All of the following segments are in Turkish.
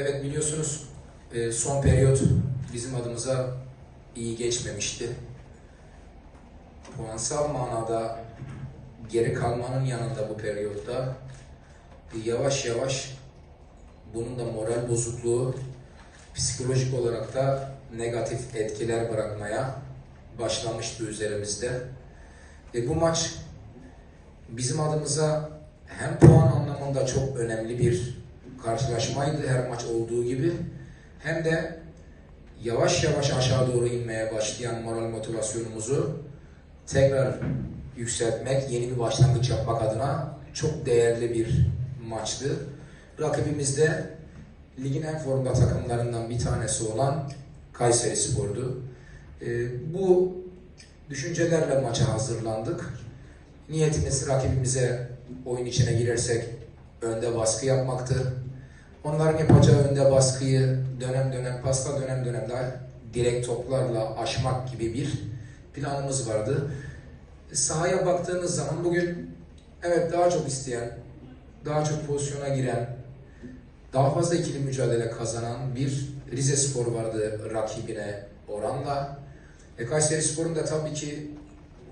Evet biliyorsunuz e, son periyot bizim adımıza iyi geçmemişti. Puansal manada geri kalmanın yanında bu periyotta yavaş yavaş bunun da moral bozukluğu psikolojik olarak da negatif etkiler bırakmaya başlamıştı üzerimizde. E, bu maç bizim adımıza hem puan anlamında çok önemli bir karşılaşmaydı her maç olduğu gibi hem de yavaş yavaş aşağı doğru inmeye başlayan moral motivasyonumuzu tekrar yükseltmek, yeni bir başlangıç yapmak adına çok değerli bir maçtı. Rakibimiz de ligin en formda takımlarından bir tanesi olan Kayseri Spor'du. Ee, bu düşüncelerle maça hazırlandık. Niyetimiz rakibimize oyun içine girersek önde baskı yapmaktı. Onların yapacağı önde baskıyı dönem dönem pasla dönem dönem daha direkt toplarla aşmak gibi bir planımız vardı. Sahaya baktığınız zaman bugün evet daha çok isteyen, daha çok pozisyona giren, daha fazla ikili mücadele kazanan bir Rize Spor vardı rakibine oranla. E Kayseri Spor'un da tabii ki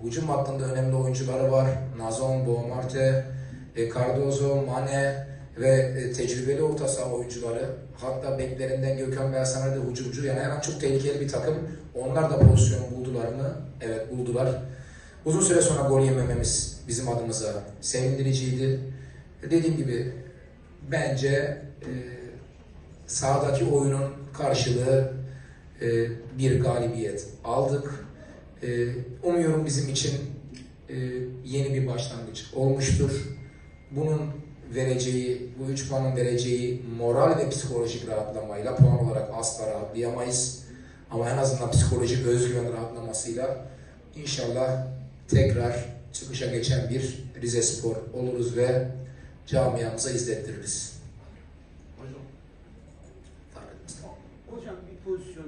hücum hattında önemli oyuncuları var. Nazon, Boğmarte, e, Cardozo, Mane ve e, tecrübeli orta saha oyuncuları. Hatta beklerinden Gökhan ve Hasan da hücumcu. Yani her an çok tehlikeli bir takım. Onlar da pozisyon buldular mı? Evet buldular. Uzun süre sonra gol yemememiz bizim adımıza sevindiriciydi. Dediğim gibi bence e, sahadaki oyunun karşılığı e, bir galibiyet aldık. E, umuyorum bizim için e, yeni bir başlangıç olmuştur. Bunun vereceği, bu üç puanın vereceği moral ve psikolojik rahatlamayla puan olarak asla rahatlayamayız. Ama en azından psikolojik özgüven rahatlamasıyla inşallah tekrar çıkışa geçen bir Rize Spor oluruz ve camiamıza izlettiririz. Hocam, Fark etmez. hocam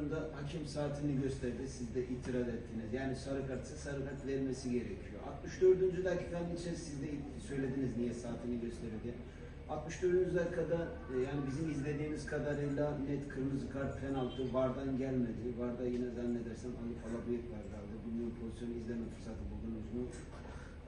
pozisyonda hakem saatini gösterdi, siz de itiraz ettiniz. Yani sarı kartsa sarı kart vermesi gerekiyor. 64. dakikanın içinde siz de söylediniz niye saatini gösteriyor diye. 64. dakikada e, yani bizim izlediğimiz kadarıyla net kırmızı kart penaltı VAR'dan gelmedi. VAR'da yine zannedersem Ali Palabıyık var galiba. Bilmiyorum pozisyonu izleme fırsatı buldunuz mu?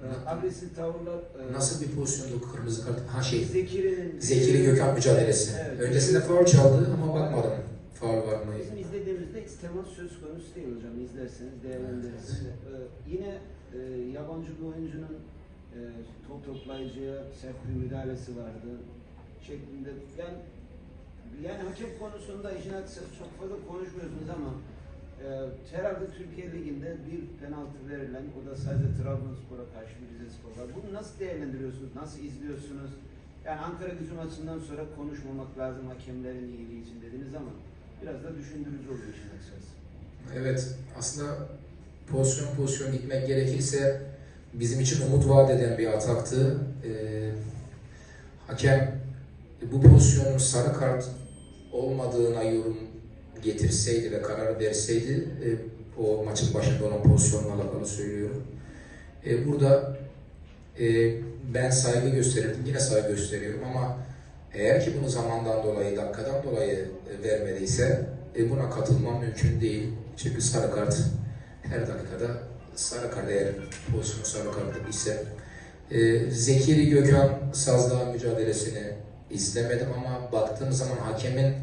E, agresif tavırlar... e, Nasıl bir pozisyonda kırmızı kart? Ha şey, Zekiri'nin... Zekiri Gökhan mücadelesi. Evet. Öncesinde faul çaldı ama bakmadım faul var mı? Bizim izlediğimizde hiç temas söz konusu değil hocam. İzlerseniz değerlendirirsiniz. Ee, yine e, yabancı bir oyuncunun e, top toplayıcıya sert bir müdahalesi vardı şeklinde. Yani yani hakem konusunda işin açıkçası çok fazla konuşmuyorsunuz ama e, herhalde Türkiye Ligi'nde bir penaltı verilen, o da sadece Trabzonspor'a karşı bir Rizespor var. Bunu nasıl değerlendiriyorsunuz, nasıl izliyorsunuz? Yani Ankara gücü maçından sonra konuşmamak lazım hakemlerin iyiliği için dediniz ama biraz da düşündürücü oluyor işin açıkçası. Evet, aslında pozisyon pozisyon gitmek gerekirse bizim için umut vaat eden bir ataktı. Ee, hakem bu pozisyonun sarı kart olmadığına yorum getirseydi ve karar verseydi e, o maçın başında olan pozisyonla alakalı söylüyorum. E, burada e, ben saygı gösterirdim, yine saygı gösteriyorum ama eğer ki bunu zamandan dolayı, dakikadan dolayı e, vermediyse e, buna katılmam mümkün değil. Çünkü sarı kart her dakikada sarı kart eğer pozisyon sarı kart ise e, Zekiri Gökhan Sazdağ mücadelesini izlemedim ama baktığım zaman hakemin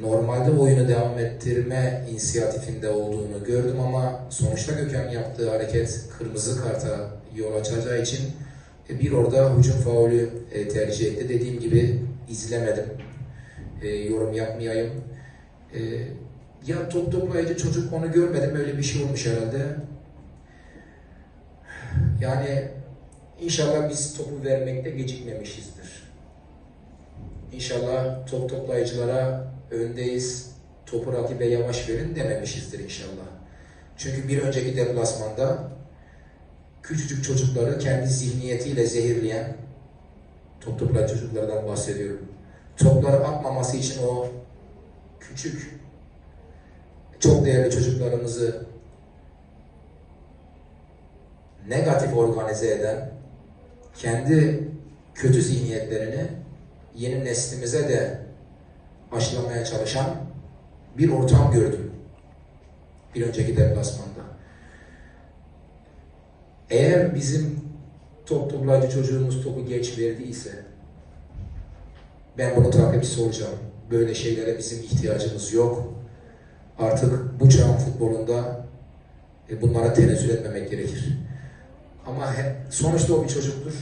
normalde oyunu devam ettirme inisiyatifinde olduğunu gördüm ama sonuçta Gökhan yaptığı hareket kırmızı karta yol açacağı için bir orada hücum faulü e, tercih etti. Dediğim gibi izlemedim. E, yorum yapmayayım. E, ya top toplayıcı çocuk onu görmedim. Öyle bir şey olmuş herhalde. Yani inşallah biz topu vermekte gecikmemişizdir. İnşallah top toplayıcılara öndeyiz, topu rakibe yavaş verin dememişizdir inşallah. Çünkü bir önceki deplasmanda küçücük çocukları kendi zihniyetiyle zehirleyen top toplayıcı çocuklardan bahsediyorum. Topları atmaması için o küçük çok değerli çocuklarımızı negatif organize eden kendi kötü zihniyetlerini yeni neslimize de aşılamaya çalışan bir ortam gördüm. Bir önceki deplasmanda. Eğer bizim top toplayıcı çocuğumuz topu geç verdiyse ben bunun takipçisi olacağım. Böyle şeylere bizim ihtiyacımız yok. Artık bu çağın futbolunda e, bunlara tenezzül etmemek gerekir. Ama he- sonuçta o bir çocuktur.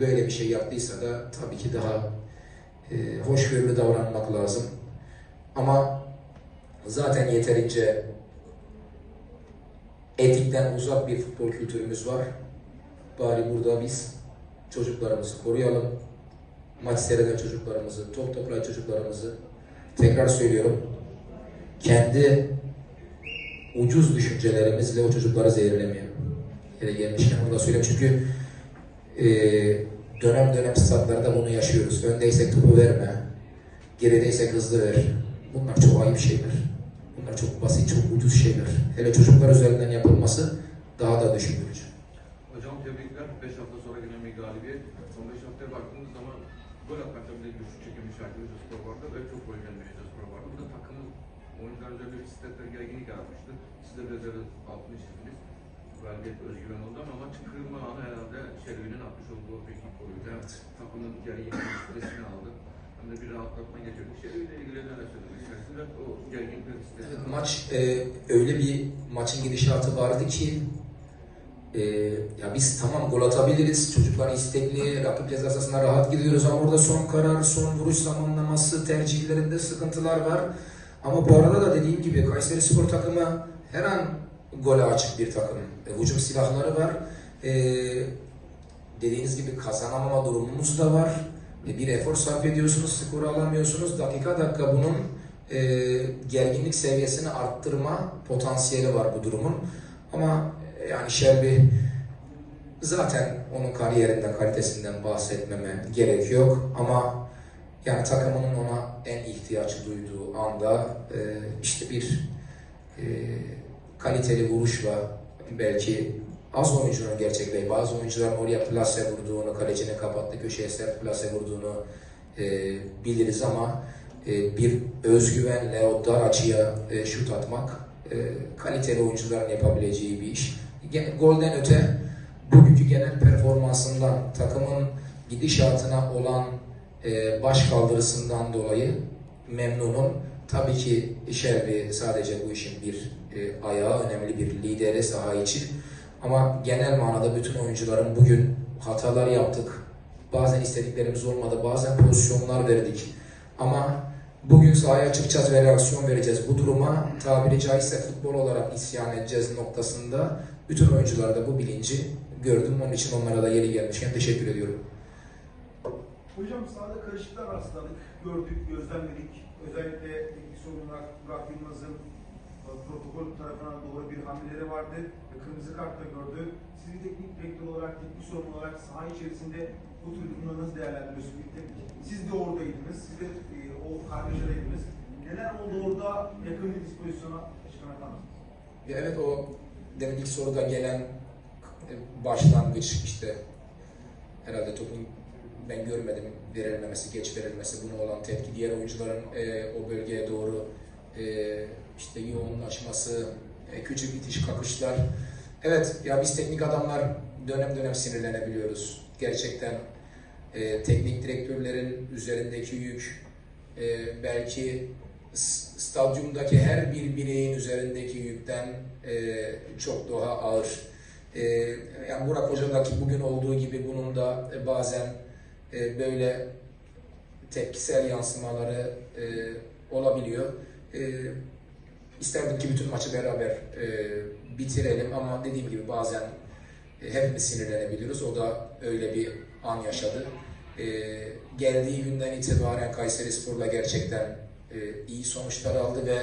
Böyle bir şey yaptıysa da tabii ki daha e, hoşgörülü davranmak lazım. Ama zaten yeterince etikten uzak bir futbol kültürümüz var. Bari burada biz çocuklarımızı koruyalım. Maç seyreden çocuklarımızı, top toplayan çocuklarımızı tekrar söylüyorum. Kendi ucuz düşüncelerimizle o çocukları zehirlemeyelim. Yere gelmişken onu da söyleyeyim çünkü e, dönem dönem statlarda bunu yaşıyoruz. Öndeysek topu verme, gerideysek hızlı ver. Bunlar çok ayıp şeyler. Bunlar çok basit, çok ucuz şeyler. Hele çocuklar üzerinden yapılması daha da düşündürücü. Hocam tebrikler. 5 hafta sonra yine bir galibiyet. Son 5 haftaya baktığımız zaman gol atmakta bile güçlük çekilmiş Akdeniz Spor vardı ve çok gol gelmiş Spor vardı. Bu da takımın oyuncular üzerinde bir stetler gerginlik yaratmıştı. Siz de biraz altını çizdiniz. Galibiyet özgüven oldu ama maç kırılma anı herhalde Şervi'nin atmış olduğu bir. Hem takımın gerginlik stresini aldı. De bir rahatlatma ile ilgili neler söylemek istersiniz? O gerginlik aldı. Maç e, öyle bir maçın gidişatı vardı ki e, ya biz tamam gol atabiliriz. Çocuklar istekli, rakip ceza sahasına rahat gidiyoruz ama orada son karar, son vuruş zamanlaması, tercihlerinde sıkıntılar var. Ama bu arada da dediğim gibi Kayseri Spor takımı her an gole açık bir takım. E, hücum silahları var. E, dediğiniz gibi kazanamama durumumuz da var. Bir efor sarf ediyorsunuz, skoru alamıyorsunuz. Dakika dakika bunun e, gerginlik seviyesini arttırma potansiyeli var bu durumun. Ama e, yani Shelby zaten onun kariyerinden, kalitesinden bahsetmeme gerek yok. Ama yani takımının ona en ihtiyaç duyduğu anda e, işte bir e, kaliteli vuruşla belki az oyuncunun gerçekleşi, bazı oyuncuların oraya plase vurduğunu, kalecinin kapattığı köşeye sert plase vurduğunu e, biliriz ama e, bir özgüvenle o dar açıya e, şut atmak e, kaliteli oyuncuların yapabileceği bir iş. Gene, golden öte bugünkü genel performansından, takımın gidişatına olan e, baş kaldırısından dolayı memnunum. Tabii ki Shelby sadece bu işin bir e, ayağı, önemli bir lideri saha için. Ama genel manada bütün oyuncuların bugün hatalar yaptık. Bazen istediklerimiz olmadı, bazen pozisyonlar verdik. Ama bugün sahaya çıkacağız ve reaksiyon vereceğiz. Bu duruma tabiri caizse futbol olarak isyan edeceğiz noktasında bütün oyuncularda bu bilinci gördüm. Onun için onlara da yeri gelmişken teşekkür ediyorum. Hocam sahada karışıklar rastladık, gördük, gözlemledik. Özellikle teknik sorunlar Burak Yılmaz'ın protokol tarafından doğru bir hamleleri vardı ve kırmızı kart da gördü. Siz bir teknik direktör olarak, teknik sorun olarak saha içerisinde bu tür durumları nasıl değerlendiriyorsunuz? Siz de oradaydınız, siz de e, o kargaşadaydınız. Neler oldu orada yakın bir dispozisyona çıkan evet o demin ilk soruda gelen e, başlangıç işte herhalde topun ben görmedim verilmemesi, geç verilmesi, buna olan tepki, diğer oyuncuların e, o bölgeye doğru e, işte yoğunlaşması, e, küçük itiş kakışlar. Evet ya biz teknik adamlar dönem dönem sinirlenebiliyoruz. Gerçekten e, teknik direktörlerin üzerindeki yük e, belki stadyumdaki her bir bireyin üzerindeki yükten e, çok daha ağır. E, yani Burak Hoca'daki bugün olduğu gibi bunun da e, bazen e, böyle tepkisel yansımaları e, olabiliyor. E, isterdim ki bütün maçı beraber e, bitirelim ama dediğim gibi bazen e, hepimiz sinirlenebiliyoruz. O da öyle bir an yaşadı. E, geldiği günden itibaren Kayseri Spor'la gerçekten e, iyi sonuçlar aldı ve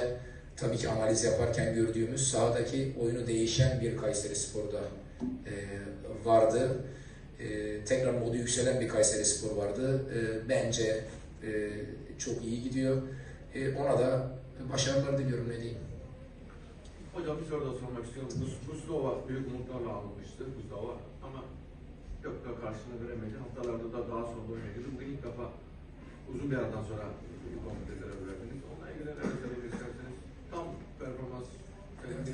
tabii ki analiz yaparken gördüğümüz sahadaki oyunu değişen bir Kayseri Spor'da e, vardı. E, tekrar modu yükselen bir Kayseri Spor vardı. E, bence e, çok iyi gidiyor. E, ona da başarılar diliyorum ne diyeyim. Hocam bir soru da sormak istiyorum. Buzdova büyük umutlarla alınmıştı Buzdova ama yok da karşılığını veremedi. Haftalarda da daha sonra girdi. Bugün ilk defa uzun bir aradan sonra komite görev verdiniz. Onunla ilgili neler söylemek isterseniz tam performans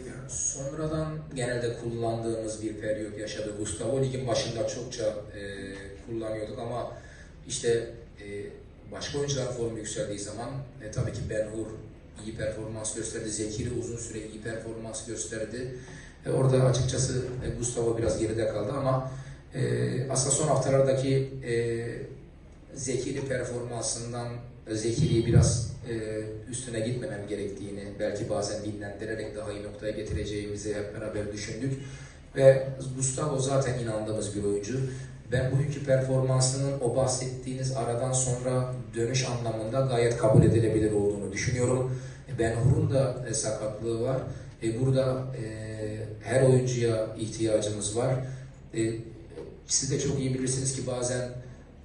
yani. Sonradan genelde kullandığımız bir periyot yaşadı Gustavo. Ligin başında çokça e, kullanıyorduk ama işte e, başka oyuncuların formu yükseldiği zaman e, tabii ki Ben Hur iyi performans gösterdi. Zekiri uzun süre iyi performans gösterdi. E, orada açıkçası e, Gustavo biraz geride kaldı ama e, aslında son haftalardaki e, Zekiri performansından e, Zekiri'yi biraz e, üstüne gitmemem gerektiğini belki bazen dinlendirerek daha iyi noktaya getireceğimizi hep beraber düşündük. Ve Gustavo zaten inandığımız bir oyuncu. Ben bugünkü performansının o bahsettiğiniz aradan sonra dönüş anlamında gayet kabul edilebilir olduğunu düşünüyorum. E, Ben Hur'un da e, sakatlığı var. E, burada e, her oyuncuya ihtiyacımız var. E, siz de çok iyi bilirsiniz ki bazen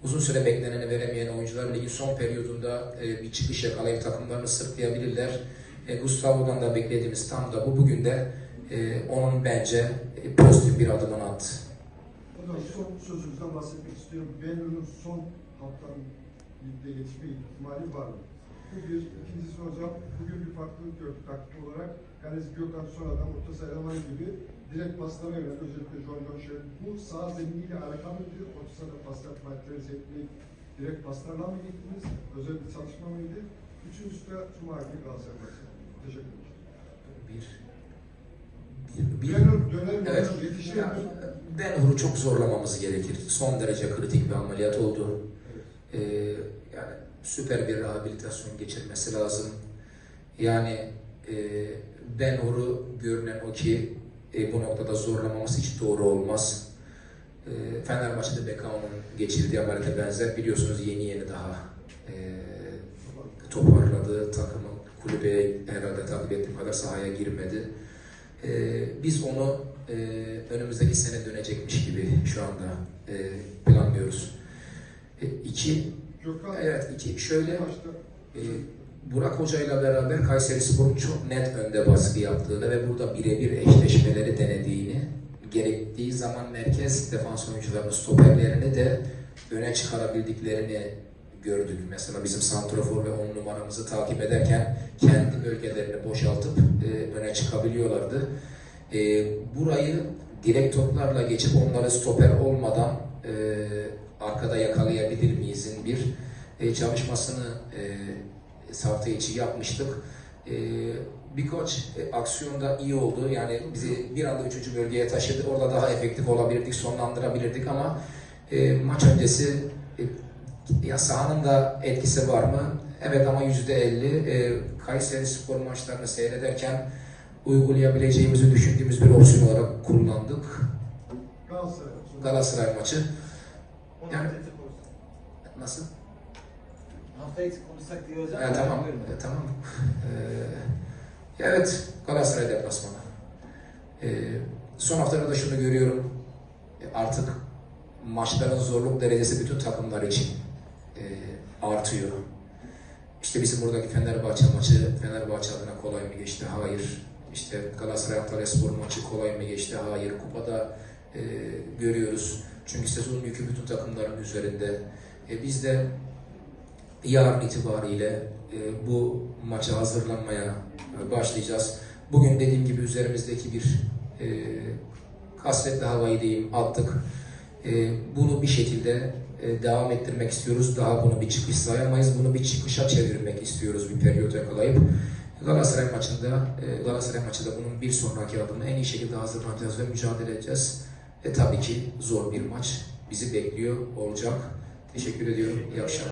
uzun süre bekleneni veremeyen oyuncular ligin son periyodunda e, bir çıkış yakalayıp takımlarını sırtlayabilirler. E, Gustavo'dan da beklediğimiz tam da bu. Bugün de e, onun bence e, pozitif bir adımını attı. Hocam son sözünüzden bahsetmek istiyorum. Benur'un son haftanın ligde yetişme ihtimali var mı? Bu bir. İkincisi hocam, bugün bir farklılık gördük taktik olarak. Yani Gökhan sonradan orta saha elemanı gibi direkt paslara yöneldi. Özellikle John John şöyle. Bu sağ zeminiyle alakalı mıydı? Orta sahada pas yapma, etmeyi direkt paslarla mı gittiniz? Özel bir çalışma mıydı? Üçüncüsü de günü Galatasaray maçı. Teşekkür ederim. Bir, bir, bir, dönem Evet. hocam Hur'u çok zorlamamız gerekir. Son derece kritik bir ameliyat oldu. Ee, yani süper bir rehabilitasyon geçirmesi lazım. Yani e, Hur'u görünen o ki e, bu noktada zorlamamız hiç doğru olmaz. E, Fenerbahçe'de Bekao'nun geçirdiği ameliyata benzer. Biliyorsunuz yeni yeni daha e, toparladı. Takımın kulübe herhalde takip ettiğim kadar sahaya girmedi. Ee, biz onu e, önümüzdeki sene dönecekmiş gibi şu anda e, planlıyoruz. E, iki, evet iki, şöyle e, Burak Hoca ile beraber Kayseri Spor'un çok net önde baskı yaptığını ve burada birebir eşleşmeleri denediğini, gerektiği zaman merkez defans oyuncularını, stoperlerini de öne çıkarabildiklerini gördük. Mesela bizim santrofor ve on numaramızı takip ederken kendi bölgelerini boşaltıp e, öne çıkabiliyorlardı. E, burayı direkt toplarla geçip onları stoper olmadan e, arkada yakalayabilir miyizin bir e, çalışmasını e, hafta içi yapmıştık. E, birkaç e, aksiyonda iyi oldu. Yani bizi bir anda üçüncü bölgeye taşıdı. Orada daha efektif olabilirdik, sonlandırabilirdik ama e, maç öncesi e, ya sahanın da etkisi var mı? Evet ama yüzde elli. E, Kayseri spor maçlarını seyrederken uygulayabileceğimizi düşündüğümüz bir opsiyon olarak kullandık. Galatasaray. Galatasaray maçı. Yani- Nasıl? Hafta içi konuşsak diye hocam. Ha, tamam. E, tamam. Ee, evet, Galatasaray deplasmanı. Ee, son haftalarda şunu görüyorum. E, Artık maçların zorluk derecesi bütün takımlar için e, artıyor. İşte bizim buradaki Fenerbahçe maçı Fenerbahçe adına kolay mı geçti? Hayır. İşte Galatasaray Antalya Spor maçı kolay mı geçti? Hayır. Kupada e, görüyoruz. Çünkü sezonun yükü bütün takımların üzerinde. E, biz de yarın itibariyle e, bu maça hazırlanmaya e, başlayacağız. Bugün dediğim gibi üzerimizdeki bir e, kasvetli havayı diyeyim attık. E, bunu bir şekilde e, devam ettirmek istiyoruz. Daha bunu bir çıkış sayamayız. Bunu bir çıkışa çevirmek istiyoruz bir periyot yakalayıp. Galatasaray maçında, e, Galatasaray maçı da bunun bir sonraki adımını en iyi şekilde hazırlanacağız ve mücadele edeceğiz. E tabii ki zor bir maç bizi bekliyor olacak. Teşekkür ediyorum. İyi akşamlar.